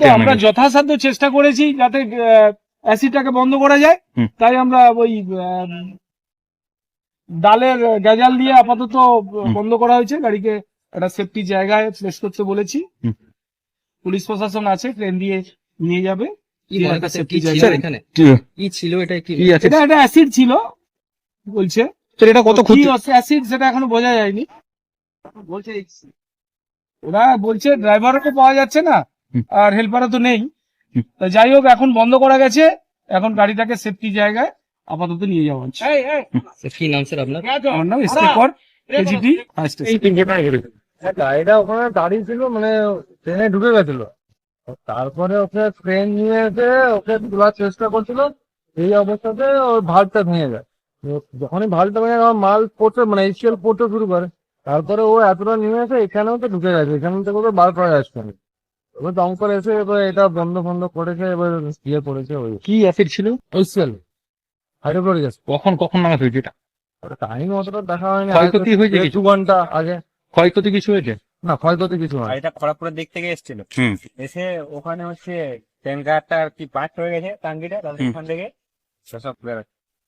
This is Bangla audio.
তো আমরা মানে- যথাসাধ্য চেষ্টা করেছি যাতে অ্যাসিডটাকে বন্ধ করা যায়। তাই আমরা ওই ডালের গেজাল দিয়ে আপাতত বন্ধ করা হয়েছে। গাড়িকে একটা সেফটি জায়গায় প্লেস করতে বলেছি। পুলিশ প্রশাসন আছে ট্রেন দিয়ে নিয়ে যাবে। কি ছিল এটা কি? এটা একটা অ্যাসিড ছিল বলছে। এটা কত ক্ষতি? অ্যাসিড সেটা এখনও বোঝা যায়নি। বলছে ওরা বলছে ড্রাইভারও তো পাওয়া যাচ্ছে না। আর হেল্পারও তো নেই। তো যাই হোক এখন বন্ধ করা গেছে। এখন গাড়িটাকে সেফটি জায়গায় আপাতত নিয়ে যাওয়া হচ্ছে। কি নাম স্যার আপনার? আমার নাম ইস্তেকর এজিটি গাড়িটা ওখানে দাঁড়িয়ে ছিল মানে ট্রেনে ঢুকে গেছিল। তারপরে ওকে ট্রেন নিয়ে এসে ওকে তোলার চেষ্টা করছিল। এই অবস্থাতে ওর ভালটা ভেঙে যায়। যখনই ভালটা ভেঙে যায় আমার মাল পড়তে মানে এসিএল পড়তে শুরু করে। তারপরে ও এতটা নিয়ে এসে এখানেও তো ঢুকে গেছে এখান থেকে তো বার করা যাচ্ছে না। এবার দমকল এসে এবার এটা বন্ধ বন্ধ করেছে এবার ইয়ে করেছে ওই কি অ্যাসিড ছিল? এসিএল হাইড্রোক্লোরিক অ্যাসিড কখন কখন নাগাদ হয়েছে এটা? টাইম অতটা দেখা হয়নি ক্ষয়ক্ষতি হয়েছে কিছু? ঘণ্টা আগে। ক্ষয়ক্ষতি কিছু হয়েছে? না ক্ষয়ক্ষতি কিছু হয় গাড়িটা খড়গপুরের দিক থেকে এসেছিল। এসে ওখানে হচ্ছে গার্ডটা আর কি পাঁচ হয়ে গেছে টাঙ্গিটা হুম। ওখান থেকে। সেসব বেরোচ্ছে।